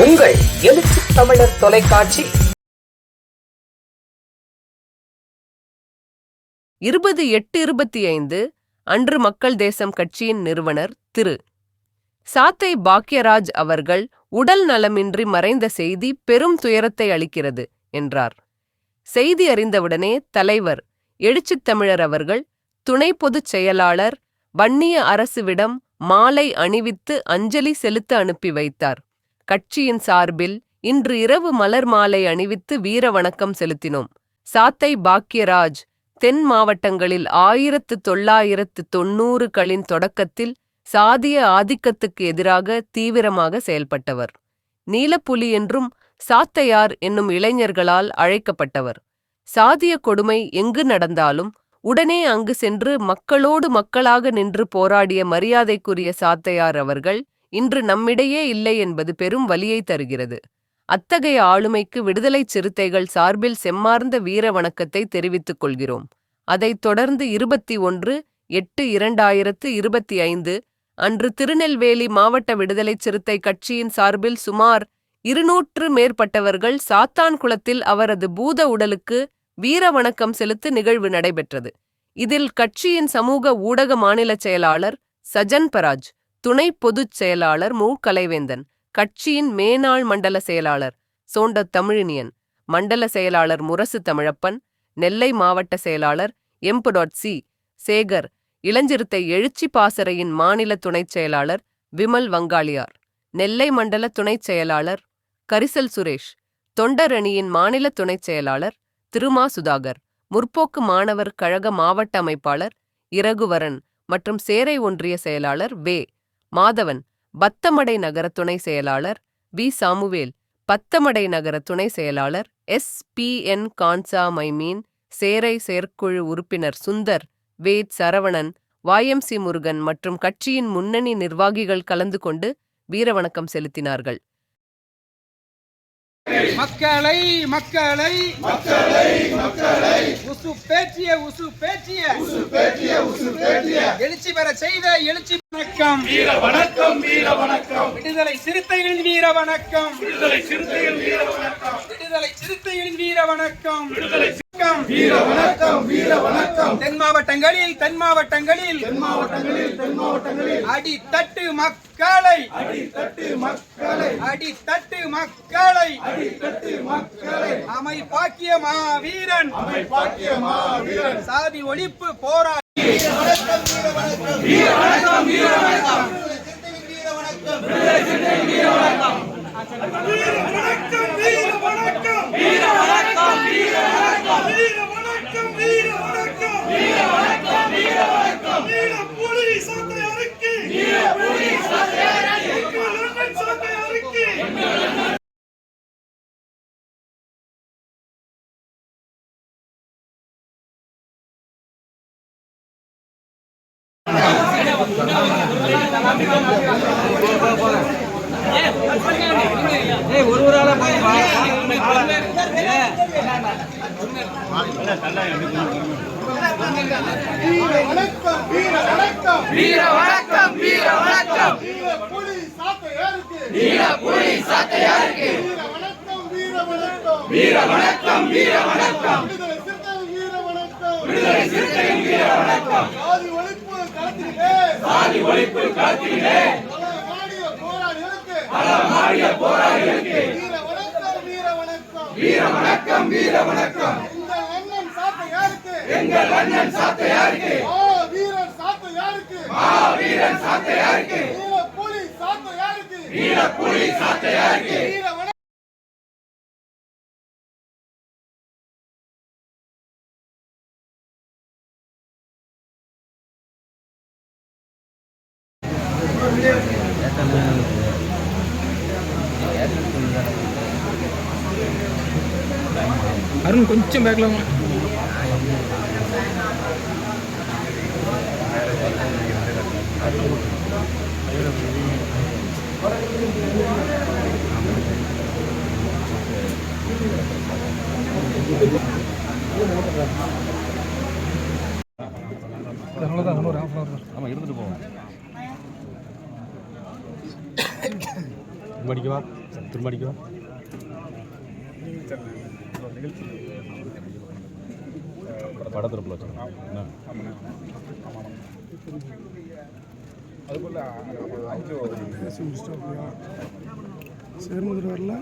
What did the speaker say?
உங்கள் எழுச்சி தமிழர் தொலைக்காட்சி. இருபது எட்டு இருபத்தி ஐந்து அன்று மக்கள் தேசம் கட்சியின் நிறுவனர் திரு. சாத்தை பாக்யராஜ் அவர்கள் உடல் நலமின்றி மறைந்த செய்தி பெரும் துயரத்தை அளிக்கிறது என்றார். செய்தி அறிந்தவுடனே தலைவர் எழுச்சித் தமிழர் அவர்கள் துணை பொதுச் செயலாளர் வன்னிய அரசுவிடம் மாலை அணிவித்து அஞ்சலி செலுத்த அனுப்பி வைத்தார். கட்சியின் சார்பில் இன்று இரவு மலர் மாலை அணிவித்து வீர வணக்கம் செலுத்தினோம். சாத்தை பாக்யராஜ் தென் மாவட்டங்களில் ஆயிரத்து தொள்ளாயிரத்து தொன்னூறுகளின் தொடக்கத்தில் சாதிய ஆதிக்கத்துக்கு எதிராக தீவிரமாக செயல்பட்டவர். நீலப்புலி என்றும் சாத்தையார் என்னும் இளைஞர்களால் அழைக்கப்பட்டவர். சாதிய கொடுமை எங்கு நடந்தாலும் உடனே அங்கு சென்று மக்களோடு மக்களாக நின்று போராடிய மரியாதைக்குரிய சாத்தையார் அவர்கள் இன்று நம்மிடையே இல்லை என்பது பெரும் வலியை தருகிறது. அத்தகைய ஆளுமைக்கு விடுதலைச் சிறுத்தைகள் சார்பில் செம்மார்ந்த வீர வணக்கத்தை தெரிவித்துக் கொள்கிறோம். அதைத் தொடர்ந்து இருபத்தி ஒன்று எட்டு இரண்டாயிரத்து இருபத்தி ஐந்து அன்று திருநெல்வேலி மாவட்ட விடுதலைச் சிறுத்தை கட்சியின் சார்பில் சுமார் இருநூற்று மேற்பட்டவர்கள் சாத்தான்குளத்தில் அவரது பூத உடலுக்கு வீர வணக்கம் செலுத்து நிகழ்வு நடைபெற்றது. இதில் கட்சியின் சமூக ஊடக மாநில செயலாளர் சஜன் பராஜ் துணை பொதுச் செயலாளர் மு. கலைவேந்தன் கட்சியின் மேனாள் மண்டல செயலாளர் சோண்ட தமிழினியன் மண்டல செயலாளர் முரசு தமிழப்பன் நெல்லை மாவட்ட செயலாளர் எம்புடாட் சி சேகர் இளஞ்சிறுத்தை எழுச்சி பாசறையின் மாநில துணைச் செயலாளர் விமல் வங்காளியார் நெல்லை மண்டல துணைச் செயலாளர் கரிசல் சுரேஷ் தொண்டரணியின் மாநில துணைச் செயலாளர் திருமா சுதாகர் முற்போக்கு மாணவர் கழக மாவட்ட அமைப்பாளர் இறகுவரன் மற்றும் சேரை ஒன்றிய செயலாளர் வே. மாதவன் பத்தமடை நகர துணை செயலாளர் வி. சாமுவேல் பத்தமடை நகர துணை செயலாளர் எஸ். பி. என். கான்சா மைமீன் சேரை செயற்குழு உறுப்பினர் சுந்தர் வேத் சரவணன் வாயம்சி முருகன் மற்றும் கட்சியின் முன்னணி நிர்வாகிகள் கலந்து கொண்டு வீரவணக்கம் செலுத்தினார்கள். மக்களை மக்களை மக்களை மக்களை உசு பேச்சிய உசு பேச்சிய உசு பேச்சிய உசு பேச்சிய எழுச்சி பெற செய்த எழுச்சி வணக்கம். வீர வணக்கம் வீர வணக்கம். விடுதலை சிறுத்தைகளின் வீர வணக்கம். விடுதலை சிறுத்தைகளின் வீர வணக்கம். விடுதலை சிறுத்தைகளின் வீர வணக்கம். விடுதலை வீர வணக்கம் வீர வணக்கம். தென் மாவட்டங்களில் தென் மாவட்டங்களில். தென் மாவட்டங்களில் தென் மாவட்டங்களில். அடி தட்டு மக்களை. அடி தட்டு மக்களை. அடி தட்டு மக்களை. அடி தட்டு மக்களை. அமை பாக்கிய மாவீரன். அமை பாக்கிய மாவீரன். சாதி ஒழிப்பு போராடி வணக்கம் வீர வணக்கம் வீர வணக்கம் வீர வணக்கம் வீர வணக்கம் வீர வணக்கம் வீர வணக்கம் வீர வணக்கம் வீர புலி சாத்தை அறிக்கை வீர புலி சாத்தை அறிக்கை லண்டன் சாத்தை அறிக்கை வீர வணக்கம் வீர வணக்கம் வீர வணக்கம் வீர வணக்கம் புலி சாத்தையாருக்கு வீர புலி சாத்தையாருக்கு வீர வணக்கம் வீர வணக்கம் விடுதலை சிறுத்தைகள் வீர வணக்கம் விடுதலை சிறுத்தைகள் வீர வணக்கம் ஒழிப்பு காத்திலே மாறிய போராளிகளுக்கு வீர வணக்கம் வீர வணக்கம் எங்கள் அண்ணன் சாத்தையாருக்கு வீரன் சாத்தையாருக்கு வீரன் சாத்தையாருக்கு வீர புலி சாத்தையாருக்கு வீர புலி சாத்தையாருக்கு அருண் கொஞ்சம் பேக்ல வாங்க. அவ்வளோதான் இன்னொரு ஹாஃப் ஆமாம் இருந்துட்டு போவோம். திரும்ப அடிக்கவா? திரும்ப அடிக்கவா? படத்துறப்பில் வச்சுருக்கோம் அதுபோல் சேர்மதுரை வரல.